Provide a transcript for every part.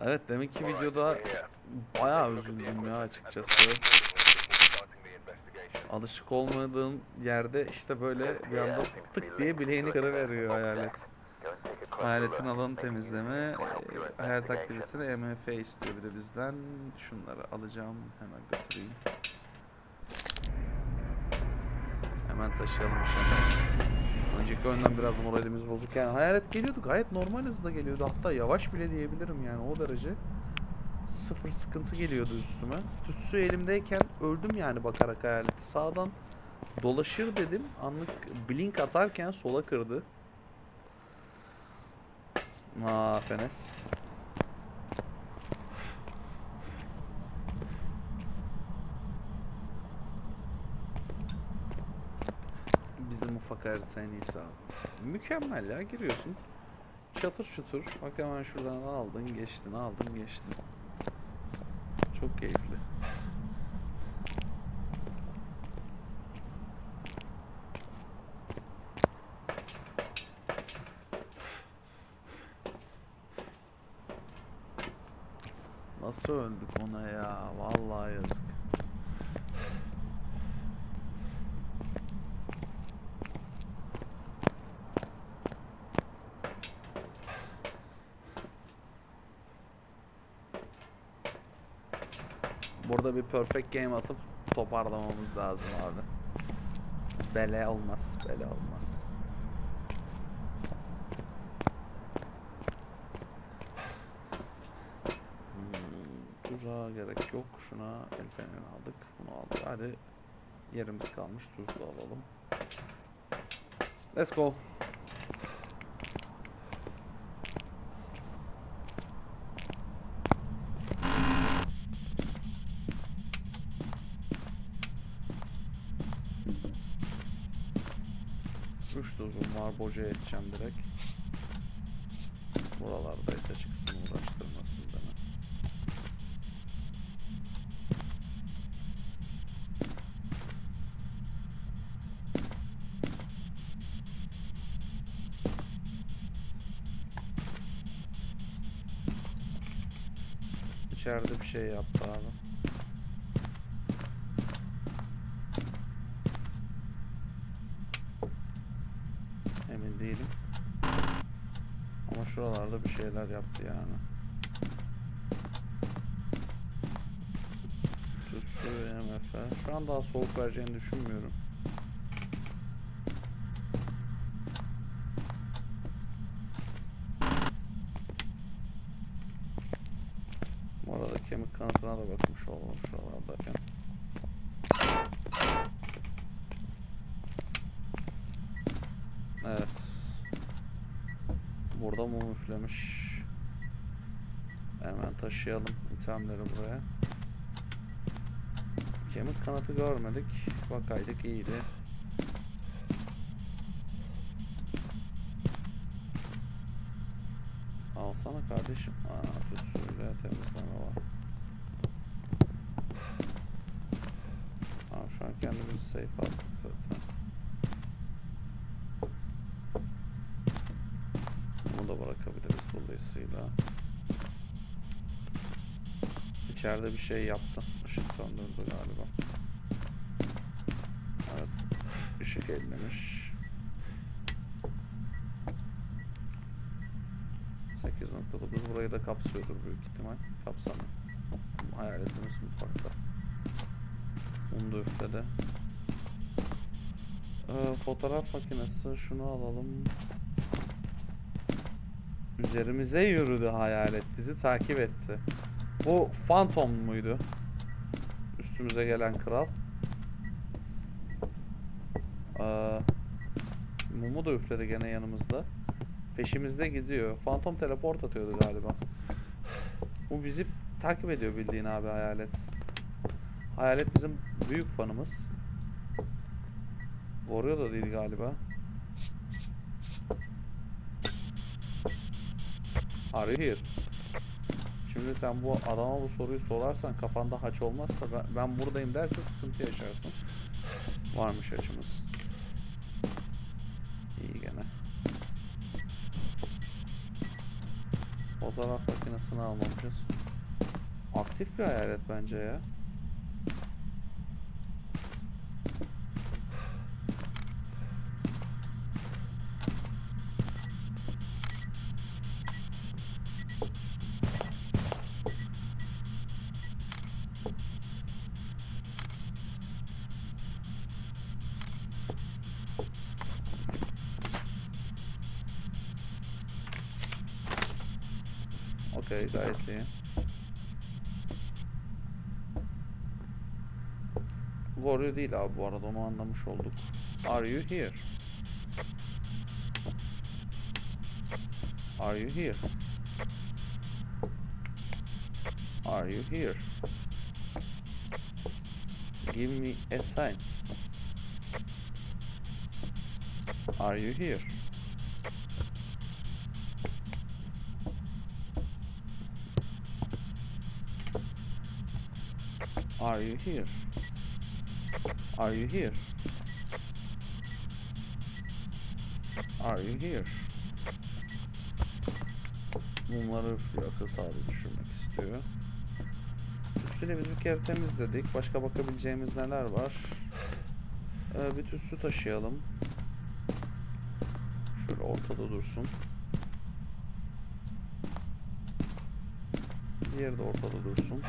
Evet demek ki videoda bayağı üzüldüm ya açıkçası. Alışık olmadığım yerde işte böyle bir anda tık diye bileğini kırıveriyor hayalet. Hayaletin alanı temizleme, e, hayalet aktivitesine MF istiyor bir de bizden. Şunları alacağım, hemen götüreyim. Hemen taşıyalım içeri. Önceki oyundan biraz moralimiz bozuk yani. Hayalet geliyordu gayet normal hızda geliyordu. Hatta yavaş bile diyebilirim yani o derece. Sıfır sıkıntı geliyordu üstüme. Tütsü elimdeyken öldüm yani bakarak hayaleti. Sağdan dolaşır dedim. Anlık blink atarken sola kırdı. Aa Fenes. İyisi abi. Mükemmel ya giriyorsun. Çatır çutur. Bak hemen şuradan aldın geçtin aldın geçtin. Çok keyifli. Nasıl öldük ona ya? Vallahi yazık. Bir perfect game atıp toparlamamız lazım abi. Bele olmaz, bele olmaz. Hmm, tuzağa gerek yok. Şuna el fenerini aldık. Bunu aldık. Hadi yerimiz kalmış. Tuzlu alalım. Let's go. Üç tuzum var. Boca edeceğim direkt. Buralardaysa çıksın uğraştırmasın beni. İçeride bir şey yaptı abi. Emin değilim. Ama şuralarda bir şeyler yaptı yani. Tutsu MF. Şu an daha soğuk vereceğini düşünmüyorum. Bu kemik kanıtına da bakmış olalım şuralardayken. Evet. Burada mum üflemiş. Hemen taşıyalım itemleri buraya. Kemik kanatı görmedik. Bakaydık iyiydi. Alsana kardeşim. Aa, tütsüyle temizleme var. Tamam şu an kendimizi safe attık zaten. Bunu da dolayısıyla. İçeride bir şey yaptı. Işık söndürdü galiba. Evet. Işık ellemiş. 8.9 burayı da kapsıyordur büyük ihtimal. Kapsamıyor. Hayaletimiz mutfakta. Bunu da. Ee, fotoğraf makinesi şunu alalım. Üzerimize yürüdü hayalet. Bizi takip etti. Bu Phantom muydu? Üstümüze gelen kral. Ee, mumu da üfledi gene yanımızda. Peşimizde gidiyor. Phantom teleport atıyordu galiba. Bu bizi takip ediyor bildiğin abi hayalet. Hayalet bizim büyük fanımız. Warrior da değil galiba. Are? Şimdi sen bu adama bu soruyu sorarsan kafanda haç olmazsa ben, ben buradayım derse sıkıntı yaşarsın. Varmış açımız. İyi gene. Fotoğraf makinesini almamışız. Aktif bir hayalet bence ya. Okey gayet iyi. Warrior değil abi bu arada onu anlamış olduk. Are you here? Are you here? Are you here? Give me a sign. Are you here? Are you here? Are you here? Are you here? Üflüyor, akıl sağlığı düşürmek istiyor. Tütsüyle biz bir kere temizledik. Başka bakabileceğimiz neler var? Ee, bir tütsü taşıyalım. Şöyle ortada dursun. Diğeri de ortada dursun.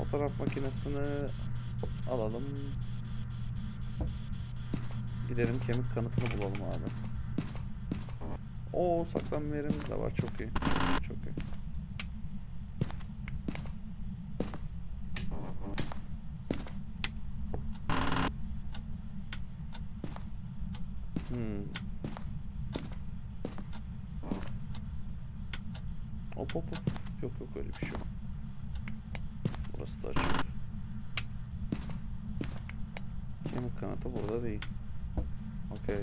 Fotoğraf makinesini alalım. Gidelim kemik kanıtını bulalım abi. Oo saklanma yerimiz de var. Çok iyi. Çok iyi. Hmm. Hop hop hop. Yok yok öyle bir şey yok. Burası da açık. Kemik kanatı burada değil. Okey.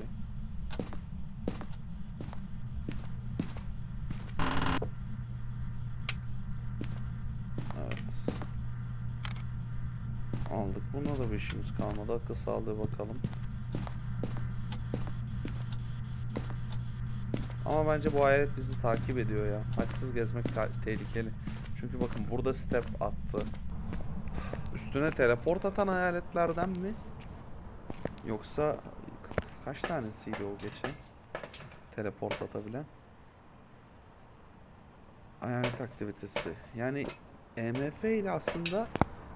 Evet. Aldık. Buna da bir işimiz kalmadı. Akıl sağlığı bakalım. Ama bence bu hayalet bizi takip ediyor ya. Haksız gezmek tehlikeli. Çünkü bakın burada step attı. Üstüne teleport atan hayaletlerden mi? Yoksa kaç tanesiydi o geçen? Teleport atabilen. Hayalet aktivitesi. Yani EMF ile aslında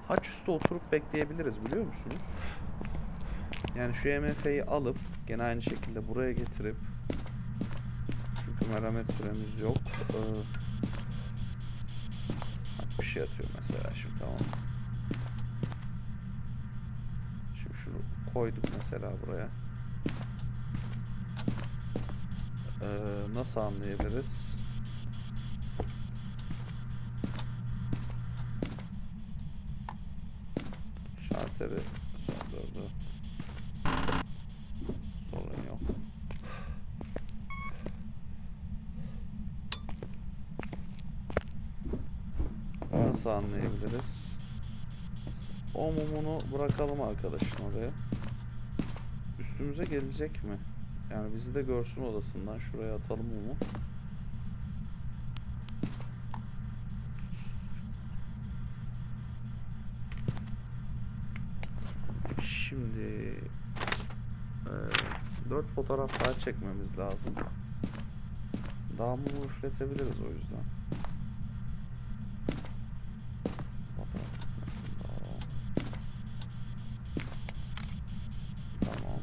haç üstü oturup bekleyebiliriz biliyor musunuz? Yani şu EMF'yi alıp gene aynı şekilde buraya getirip çünkü merhamet süremiz yok. Ee, bir şey atıyor mesela şimdi tamam. Şimdi şunu koyduk mesela buraya. Ee, nasıl anlayabiliriz? Şalteri söndürdü. Sorun yok. Nasıl anlayabiliriz? O mumunu bırakalım arkadaşın oraya. Üstümüze gelecek mi? Yani bizi de görsün odasından. Şuraya atalım mumu. Şimdi e, 4 fotoğraf daha çekmemiz lazım. Daha mumu üfletebiliriz o yüzden. Fotoğraf çekmesini daha alalım. Tamam.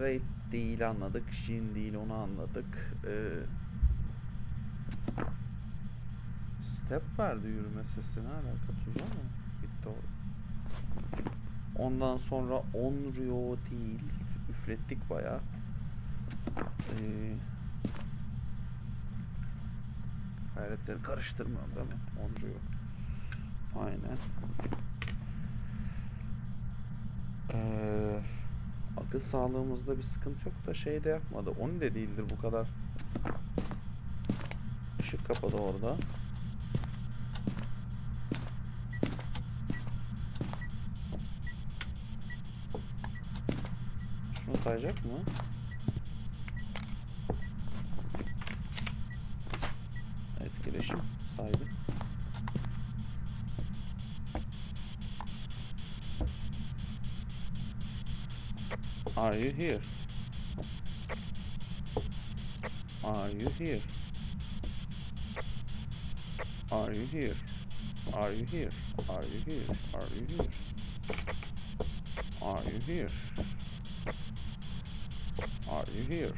Raid değil anladık. Jin değil onu anladık. Ee, step verdi yürüme sesi. Ne alaka? Tuza mı? Bitti o. Ondan sonra Onryo değil. Üflettik bayağı. Ee, hayretleri karıştırmıyorum değil mi? Onryo. Aynen. Ee, akıl sağlığımızda bir sıkıntı yok da şey de yapmadı. Onu de değildir bu kadar ışık kapadı orada. Şunu sayacak mı? Are you here? Are you here? Are you here? Are you here? Are you here? Are you here? Are you here? Are you here?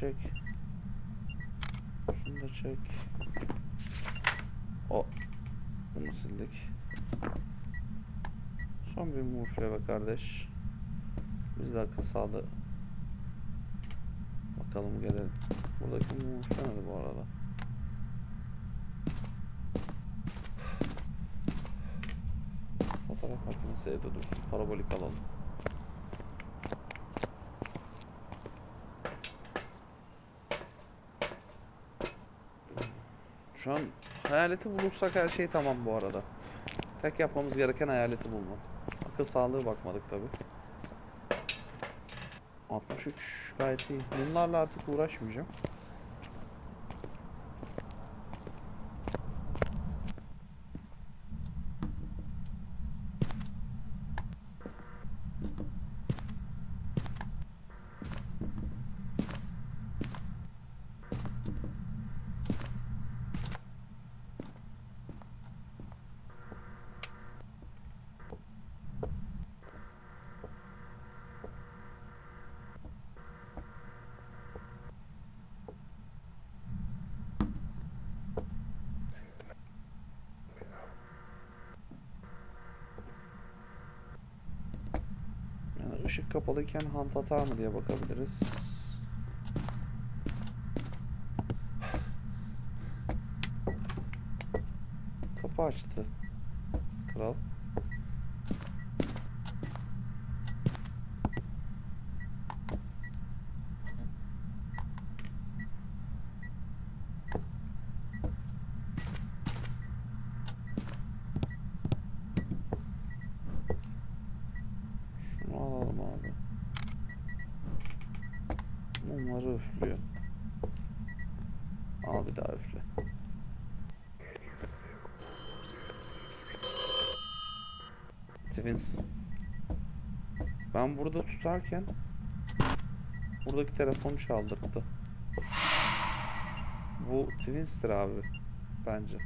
Çek. Şunu da çek. O. Bunu sildik. Son bir mufle be kardeş. Biz de akıl sağlığı. Bakalım gelelim. Buradaki mufle nerede bu arada? Fotoğraf makinesi evde dursun. Parabolik alalım. Şu an hayaleti bulursak her şey tamam bu arada. Tek yapmamız gereken hayaleti bulmak. Akıl sağlığı bakmadık tabi. 63 gayet iyi. Bunlarla artık uğraşmayacağım. Yani ışık kapalıyken hant atar mı diye bakabiliriz. Kapı açtı. Kral. Şunu alalım abi. Mumları üflüyor. Al bir daha üfle. Twins. Ben burada tutarken buradaki telefonu çaldırdı. Bu Twins'tir abi bence.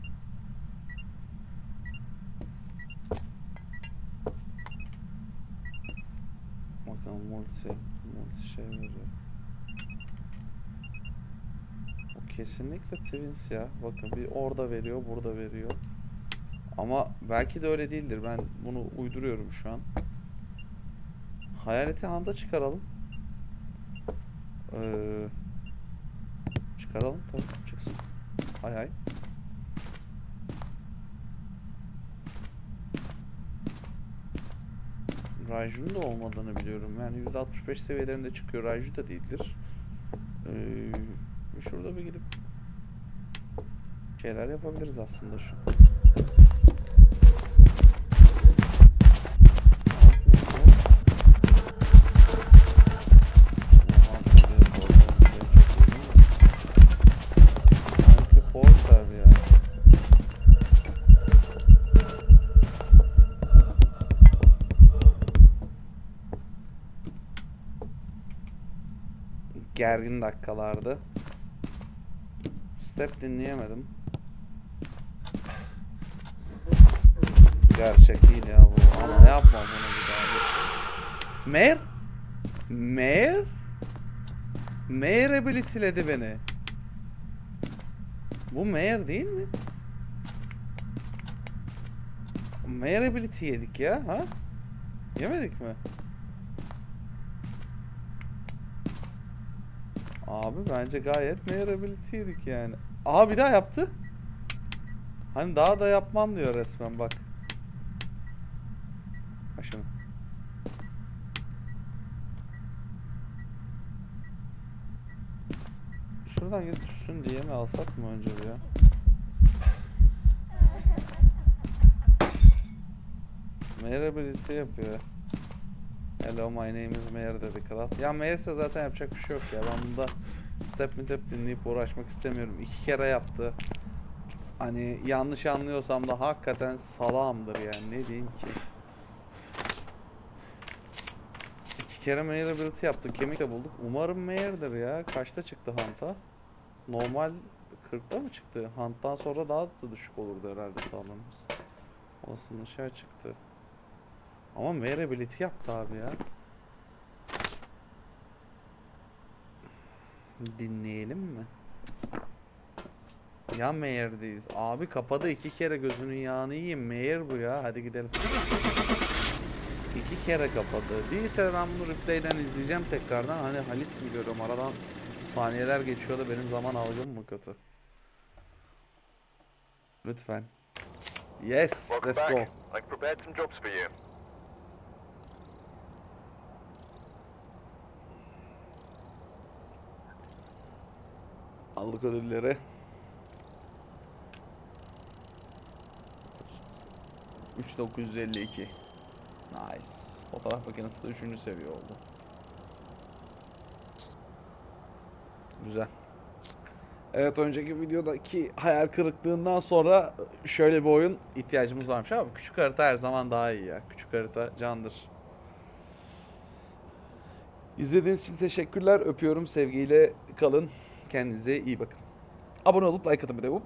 Bakalım multi, multi şey veriyor. O kesinlikle Twins ya. Bakın bir orada veriyor, burada veriyor. Ama belki de öyle değildir. Ben bunu uyduruyorum şu an. Hayaleti handa çıkaralım. Ee, çıkaralım tabii çıksın. Hay hay. Raijun da olmadığını biliyorum. Yani %65 seviyelerinde çıkıyor. Raiju da değildir. Ee, şurada bir gidip şeyler yapabiliriz aslında şu. Gergin dakikalardı. Step dinleyemedim. Gerçek değil ya bu. Ama yapmam bunu bir daha. Mer? Mer? Mer abilityledi beni. Bu Meyer değil mi? Meyer ability yedik ya ha? Yemedik mi? Abi bence gayet meyerebilitiydik yani. Aha bir daha yaptı. Hani daha da yapmam diyor resmen bak. Şimdi. Şuradan gidip düşsün diye mi alsak mı önce ya? Meyerebility yapıyor. Hello my name is Meyer dedi kral. Ya Meyer'se zaten yapacak bir şey yok ya. Ben bunda step mi tep dinleyip uğraşmak istemiyorum. İki kere yaptı. Hani yanlış anlıyorsam da hakikaten salağımdır yani ne diyeyim ki. İki kere Meyer ability yaptı. Kemik de bulduk. Umarım Meyer'dir ya. Kaçta çıktı Hunt'a? Normal 40'ta mı çıktı? Hunt'tan sonra daha da düşük olurdu herhalde sağlığımız. Olasılığı şey çıktı. Ama Meyer ability yaptı abi ya. Dinleyelim mi? Ya Meyer'deyiz. Abi kapadı iki kere gözünün yağını yiyeyim. Meyer bu ya. Hadi gidelim. İki kere kapadı. Değilse ben bunu replay'den izleyeceğim tekrardan. Hani Halis mi görüyorum aradan saniyeler geçiyor da benim zaman algım mı kötü? Lütfen. Yes, let's go. I've prepared some jobs for you. Aldık ödülleri. Üç dokuz yüz elli iki. Nice. Fotoğraf makinesi de üçüncü seviye oldu. Güzel. Evet önceki videodaki hayal kırıklığından sonra şöyle bir oyun ihtiyacımız varmış ama küçük harita her zaman daha iyi ya. Küçük harita candır. İzlediğiniz için teşekkürler. Öpüyorum. Sevgiyle kalın. Kendinize iyi bakın. Abone olup like atın de bu.